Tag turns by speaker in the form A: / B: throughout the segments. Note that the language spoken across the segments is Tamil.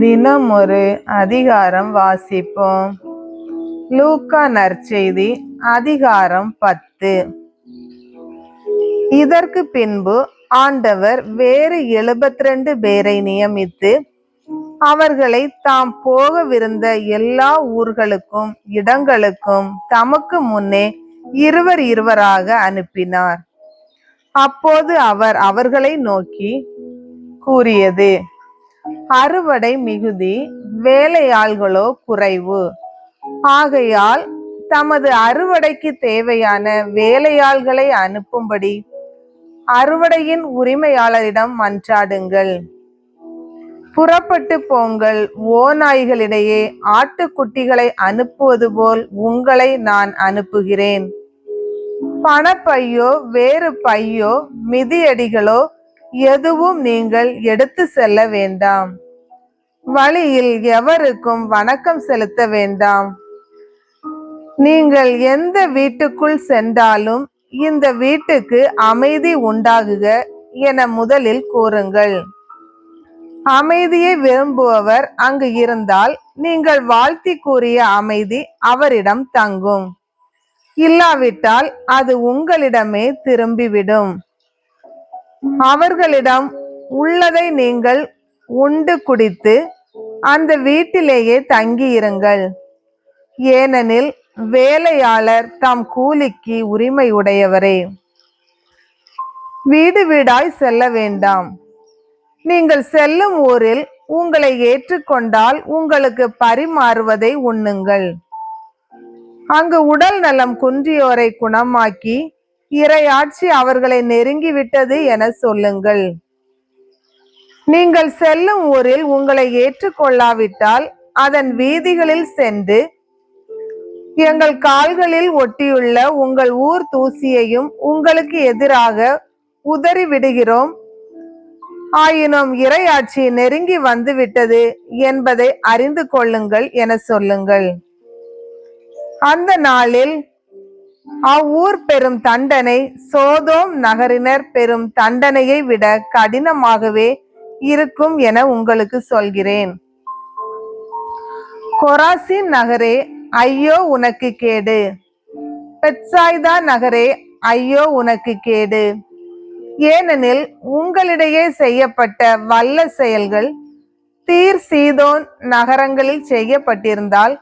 A: தினம் ஒரு அதிகாரம் வாசிப்போம். லூக்கா நற்செய்தி அதிகாரம் பத்து. இதற்கு பின்பு ஆண்டவர் வேறு எழுபத்தி ரெண்டு பேரை நியமித்து அவர்களை தாம் போகவிருந்த எல்லா ஊர்களுக்கும் இடங்களுக்கும் தமக்கு முன்னே இருவர் இருவராக அனுப்பினார். அப்போது அவர் அவர்களை நோக்கி கூறியது அறுவடை மிகுதி வேலையாள்களோ குறைவு. ஆகையால் தமது அறுவடைக்கு தேவையான வேலையாள்களை அனுப்பும்படி அறுவடையின் உரிமையாளரிடம் மன்றாடுங்கள். புறப்பட்டு போங்கள். ஓநாய்களிடையே ஆட்டுக்குட்டிகளை அனுப்புவது போல் உங்களை நான் அனுப்புகிறேன். பணப்பையோ வேறு பையோ மிதியடிகளோ எதுவும் நீங்கள் எடுத்து செல்ல வேண்டாம். வழியில் எவருக்கும் வணக்கம் செலுத்த வேண்டாம். நீங்கள் எந்த வீட்டுக்குள் சென்றாலும் இந்த வீட்டுக்கு அமைதி உண்டாகுக என முதலில் கூறுங்கள். அமைதியை விரும்புபவர் அங்கு இருந்தால் நீங்கள் வாழ்த்தி கூறிய அமைதி அவரிடம் தங்கும். இல்லாவிட்டால் அது உங்களிடமே திரும்பிவிடும். அவர்களிடம் உள்ளதை நீங்கள் உண்டு குடித்து அந்த வீட்டிலேயே தங்கியிருங்கள். ஏனெனில் வேலையாளர் தம் கூலிக்கு உரிமை உடையவரே வீடு வீடாய் செல்ல வேண்டாம். நீங்கள் செல்லும் ஊரில் உங்களை ஏற்றுக்கொண்டால் உங்களுக்கு பரிமாறுவதை உண்ணுங்கள். அங்கு உடல் நலம் குன்றியோரை குணமாக்கி இறையாட்சி அவர்களை நெருங்கிவிட்டது என சொல்லுங்கள். நீங்கள் செல்லும் ஊரில் உங்களை ஏற்றுக்கொள்ளாவிட்டால் அதன் வீதிகளில் சென்று எங்கள் கால்களில் ஒட்டியுள்ள உங்கள் ஊர் தூசியையும் உங்களுக்கு எதிராக உதறி விடுகிறோம் ஆயினும் இறையாட்சி நெருங்கி வந்துவிட்டது என்பதை அறிந்து கொள்ளுங்கள் என சொல்லுங்கள். அந்த நாளில் அவ்வூர் பெரும் தண்டனை சோதோம் நகரினர் பெரும் தண்டனையை விட கடினமாகவே இருக்கும் என உங்களுக்கு சொல்கிறேன். கொராசின் நகரே ஐயோ உனக்கு கேடு. பெட்சாய்தா நகரே ஐயோ உனக்கு கேடு. ஏனெனில் உங்களிடையே செய்யப்பட்ட வல்ல செயல்கள் தீர் சீதோன் நகரங்களில் செய்யப்பட்டிருந்தால்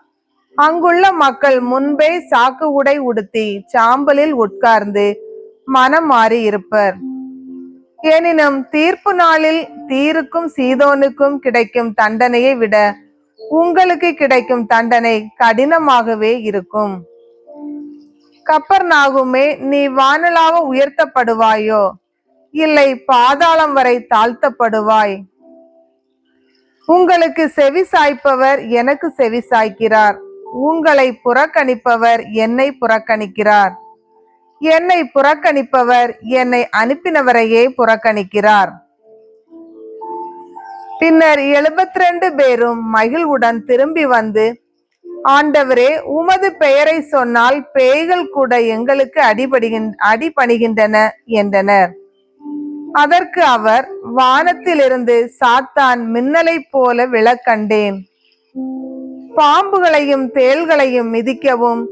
A: அங்குள்ள மக்கள் முன்பே சாக்கு உடை உடுத்தி சாம்பலில் உட்கார்ந்து மனம் மாறி இருப்பர். எனினும் தீர்ப்பு நாளில் தீருக்கும் சீதோனுக்கும் கிடைக்கும் தண்டனையை விட உங்களுக்கு கிடைக்கும் தண்டனை கடினமாகவே இருக்கும். கப்பர் நாகுமே நீ வானலாக உயர்த்தப்படுவாயோ? இல்லை பாதாளம் வரை தாழ்த்தப்படுவாய்? உங்களுக்கு செவி சாய்ப்பவர் எனக்கு செவி சாய்க்கிறார். உங்களை புறக்கணிப்பவர் என்னை புறக்கணிக்கிறார். என்னை புறக்கணிப்பவர் என்னை அனுப்பினவரையே புறக்கணிக்கிறார். பின்னர் எழுபத்தி ரெண்டு பேரும் மகிழ்வுடன் திரும்பி வந்து ஆண்டவரே உமது பெயரை சொன்னால் பேய்கள் கூட எங்களுக்கு அடிபடுகின் அடிபணிகின்றன என்றனர். அதற்கு அவர் வானத்திலிருந்து சாத்தான் மின்னலைப் போல விளக்கண்டேன் பாம்புகளையும் தேள்களையும் மிதிக்கவும்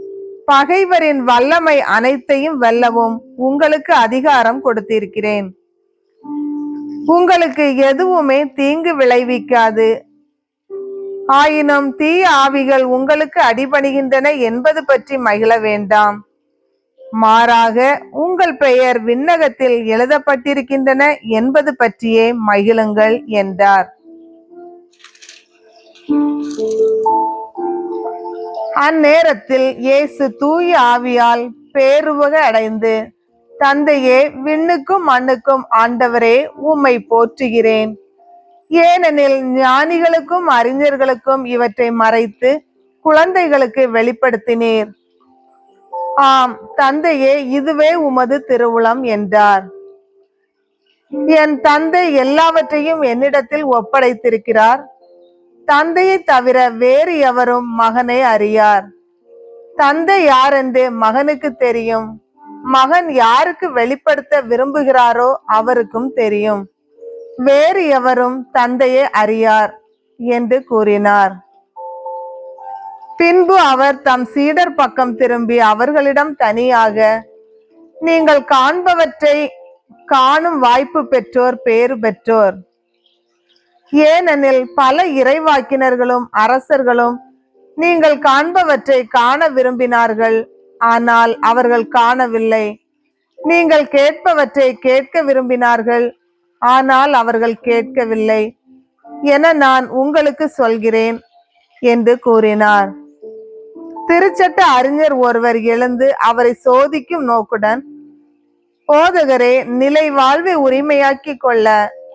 A: பகைவரின் வல்லமை அனைத்தையும் வெல்லவும் உங்களுக்கு அதிகாரம் கொடுத்திருக்கிறேன். உங்களுக்கு எதுவுமே தீங்கு விளைவிக்காது. ஆயினும் தீய ஆவிகள் உங்களுக்கு அடிபணிகின்றன என்பது பற்றி மகிழ வேண்டாம். மாறாக உங்கள் பெயர் விண்ணகத்தில் எழுதப்பட்டிருக்கின்றன என்பது பற்றியே மகிழுங்கள் என்றார். அந்நேரத்தில் இயேசு தூய ஆவியால் பேருவக அடைந்து தந்தையே விண்ணுக்கும் மண்ணுக்கும் ஆண்டவரே உம்மை போற்றுகிறேன். ஏனெனில் ஞானிகளுக்கும் அறிஞர்களுக்கும் இவற்றை மறைத்து குழந்தைகளுக்கு வெளிப்படுத்தினீர். ஆம் தந்தையே இதுவே உமது திருவுளம் என்றார். என் தந்தை எல்லாவற்றையும் என்னிடத்தில் ஒப்படைத்திருக்கிறார். தந்தையை தவிர வேறு எவரும் மகனை அறியார். தந்தை யார் என்று மகனுக்கு தெரியும். மகன் யாருக்கு வெளிப்படுத்த விரும்புகிறாரோ அவருக்கும் தெரியும். வேறு எவரும் தந்தையை அறியார் என்று கூறினார். பின்பு அவர் தம் சீடர் பக்கம் திரும்பி அவர்களிடம் தனியாக நீங்கள் காண்பவற்றை காணும் வாய்ப்பு பெற்றோர் பேறு பெற்றோர். ஏனெனில் பல இறைவாக்கினர்களும் அரசர்களும் நீங்கள் காண்பவற்றை காண விரும்பினார்கள். ஆனால் அவர்கள் காணவில்லை. நீங்கள் கேட்பவற்றை கேட்க விரும்பினார்கள். ஆனால் அவர்கள் கேட்கவில்லை. என நான் உங்களுக்கு சொல்கிறேன் என்று கூறினார். திருச்சட்ட அறிஞர் ஒருவர் எழுந்து அவரை சோதிக்கும் நோக்குடன் போதகரே நிலை வாழ்வை உரிமையாக்கிக் கொள்ள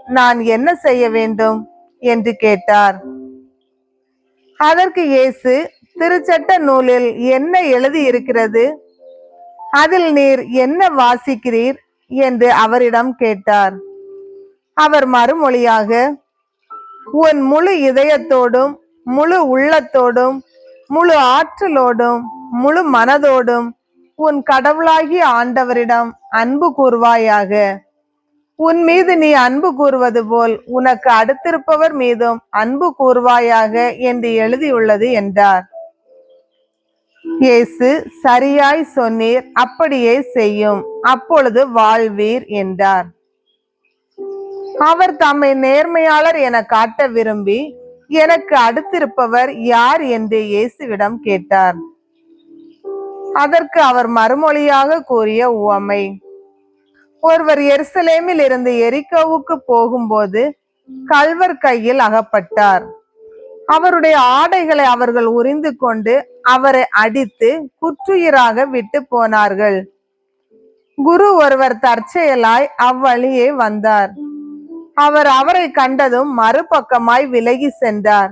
A: நான் என்ன செய்ய வேண்டும்? என்று கேட்டார். அதற்கு இயேசு திருச்சட்ட நூலில் என்ன எழுதி இருக்கிறது அதில் நீர் என்ன வாசிக்கிறீர்? என்று அவரிடம் கேட்டார். அவர் மறுமொழியாக உன் முழு இதயத்தோடும் முழு உள்ளத்தோடும் முழு ஆற்றலோடும் முழு மனதோடும் உன் கடவுளாகிய ஆண்டவரிடம் அன்பு கூர்வாயாக உன் மீது நீ அன்பு கூறுவது போல் உனக்கு அடுத்திருப்பவர் மீதும் அன்பு கூறுவாயாக என்று எழுதியுள்ளது என்றார். இயேசு சரியாய் சொன்னீர் அப்படியே செய்யும். அப்பொழுது வாழ்வீர் என்றார். அவர் தம்மை நேர்மையாளர் என காட்ட விரும்பி எனக்கு அடுத்திருப்பவர் யார்? என்று இயேசுவிடம் கேட்டார். அதற்கு அவர் மறுமொழியாக கூறிய உவமை. ஒருவர் எருசலேமில் இருந்து எரிக்கோவுக்கு போகும்போது கல்வர் கையில் அகப்பட்டார். அவருடைய ஆடைகளை அவர்கள் உரிந்து கொண்டு அவரை அடித்து குற்றுயிராக விட்டு போனார்கள். குரு ஒருவர் தற்செயலாய் அவ்வழியே வந்தார். அவர் அவரை கண்டதும் மறுபக்கமாய் விலகி சென்றார்.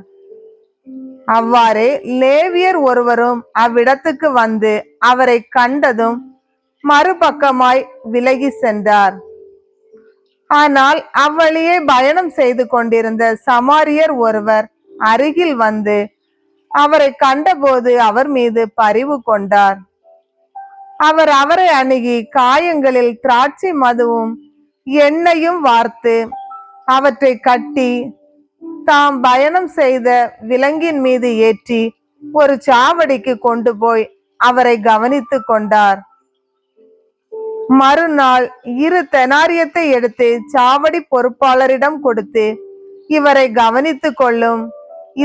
A: அவ்வாறே லேவியர் ஒருவரும் அவ்விடத்துக்கு வந்து அவரை கண்டதும் மறுபக்கமாய் விலகி சென்றார். ஆனால் அவ்வழியே பயணம் செய்து கொண்டிருந்த சமாரியர் ஒருவர் அருகில் வந்து அவரை கண்டபோது அவர் மீது பரிவு கொண்டார். அவர் அவரை அணுகி காயங்களில் திராட்சை மதுவும் எண்ணெயும் வார்த்து அவற்றை கட்டி தாம் பயணம் செய்த விலங்கின் மீது ஏற்றி ஒரு சாவடிக்கு கொண்டு போய் அவரை கவனித்துக் கொண்டார். மறுநாள் இரு தெனாரியத்தை எடுத்து சாவடி பொறுப்பாளரிடம் கொடுத்து இவரை கவனித்துக் கொள்ளும்.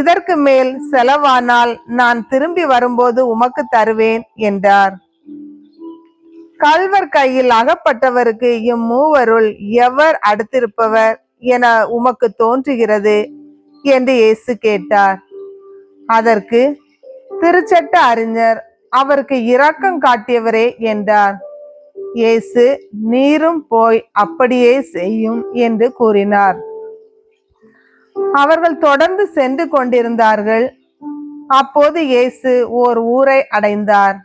A: இதற்கு மேல் செலவானால் நான் திரும்பி வரும்போது உமக்கு தருவேன் என்றார். கல்வர் கையில் அகப்பட்டவருக்கு இம்மூவருள் எவர் அடுத்திருப்பவர் என உமக்கு தோன்றுகிறது என்று இயேசு கேட்டார். அதற்கு திருச்சட்ட அறிஞர் அவருக்கு இரக்கம் காட்டியவரே என்றார். இயேசு நீரும் போய் அப்படியே செய்யும் என்று கூறினார். அவர்கள் தொடர்ந்து சென்று கொண்டிருந்தார்கள். அப்போது இயேசு ஓர் ஊரை அடைந்தார்.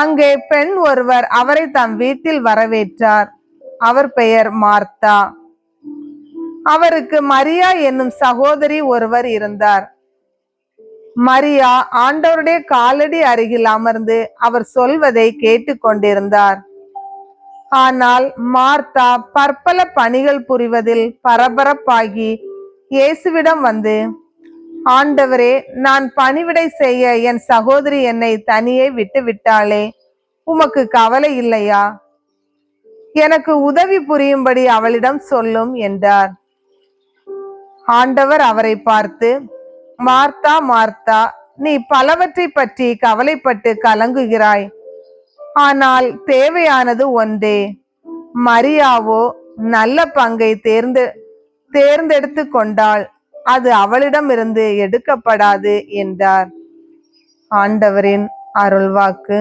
A: அங்கே பெண் ஒருவர் அவரை தம் வீட்டில் வரவேற்றார். அவர் பெயர் மார்த்தா. அவருக்கு மரியா என்னும் சகோதரி ஒருவர் இருந்தார். மரியா ஆண்டவருடைய காலடி அருகில் அமர்ந்து அவர் சொல்வதை கேட்டுக்கொண்டிருந்தார். ஆனால் மார்த்தா பற்பல பணிகள் புரிவதில் பரபரப்பாகி இயேசுவிடம் வந்து ஆண்டவரே நான் பணிவிடை செய்ய என் சகோதரி என்னை தனியே விட்டு விட்டாளே உமக்கு கவலை இல்லையா? எனக்கு உதவி புரியும்படி அவளிடம் சொல்லும் என்றார். ஆண்டவர் அவரை பார்த்து மார்த்தா மார்த்தா நீ பலவற்றை பற்றி கவலைப்பட்டு கலங்குகிறாய். ஆனால் தேவையானது ஒன்றே. மரியாவோ நல்ல பங்கை தேர்ந்து தேர்ந்தெடுத்து கொண்டால் அது அவளிடமிருந்து எடுக்கப்படாது என்றார். ஆண்டவரின் அருள்வாக்கு.